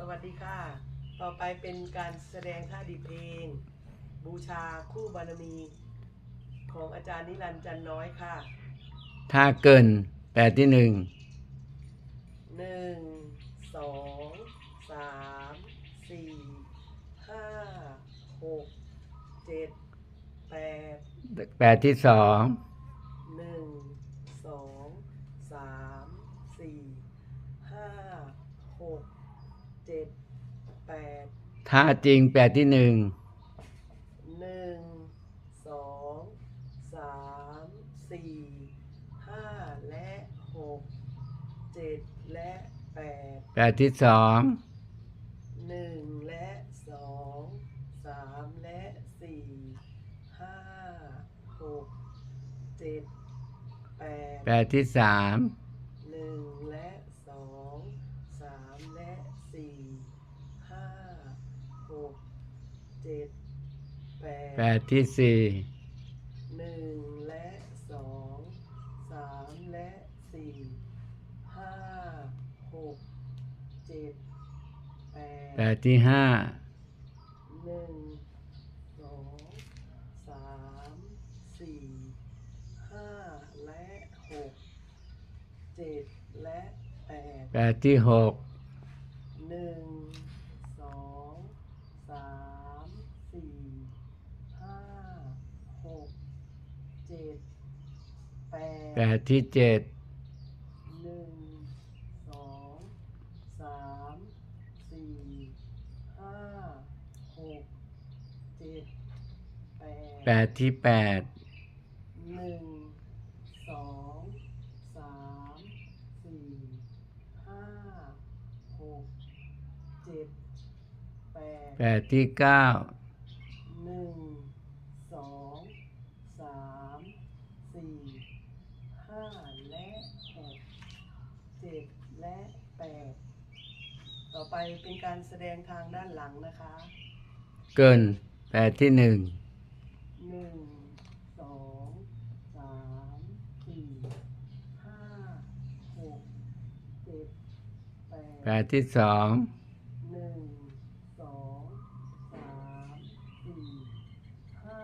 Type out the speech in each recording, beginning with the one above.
สวัสดีค่ะ ต่อไปเป็นการแสดงท่าดีเพลง บูชาคู่บารมี ของอาจารย์นิรันดร์จันน้อยค่ะถ้าเกินแปดที่หนึ่งหนึ่งสองสามสี่ห้าหกเจ็ดแปดแปดที่สองหนึ่งสองสามสี่ห้าหก เจ็ดแปดถ้าจริงแปดที่หนึ่งหนึ่งสองสามสี่ห้าและหกเจ็ดและแปดแปดที่สองหนึ่งและสองสามและสี่ห้าหกเจ็ดแปดแปดที่สาม หนึ่งและสองสามและสี่ห้าหก เจ็ดแปแปดดที่สี่หนึ่งและสองสามและสี่ห้าหกเจ็ดแปแปดที่ห้าหนึ่งสองสามสี่ห้าและหกเจ็ดและแปดแปดที่หก หนึ่งสองสามสี่ห้าหกเจ็ด แปดแปดที่เจ็ดหนึ่งสองสามสี่ห้าหกเจ็ดแปดแปดที่แปดหนึ่งสองสามสี่ห้าหกเจ็ดแปดแปดที่เก้า หนึ่งสองสามสี่ ห้าและหกเจ็ดและแปดต่อไปเป็นการแสดงทางด้านหลังนะคะเกินแปดที่หนึ่งหนึ่งสองสามสี่ห้าหกเจ็ดแปแปดดที่สอง หนึ่งสองสามสี่ห้า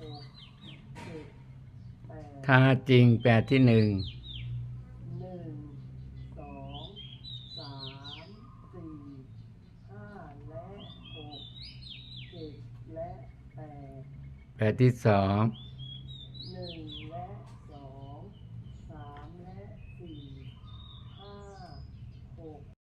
หกเจ็ดแปด ถ้าจริงแปดที่หนึ่งหนึ่งสองสามสี่ห้าและหกเจ็ดและแปดแปดที่สองห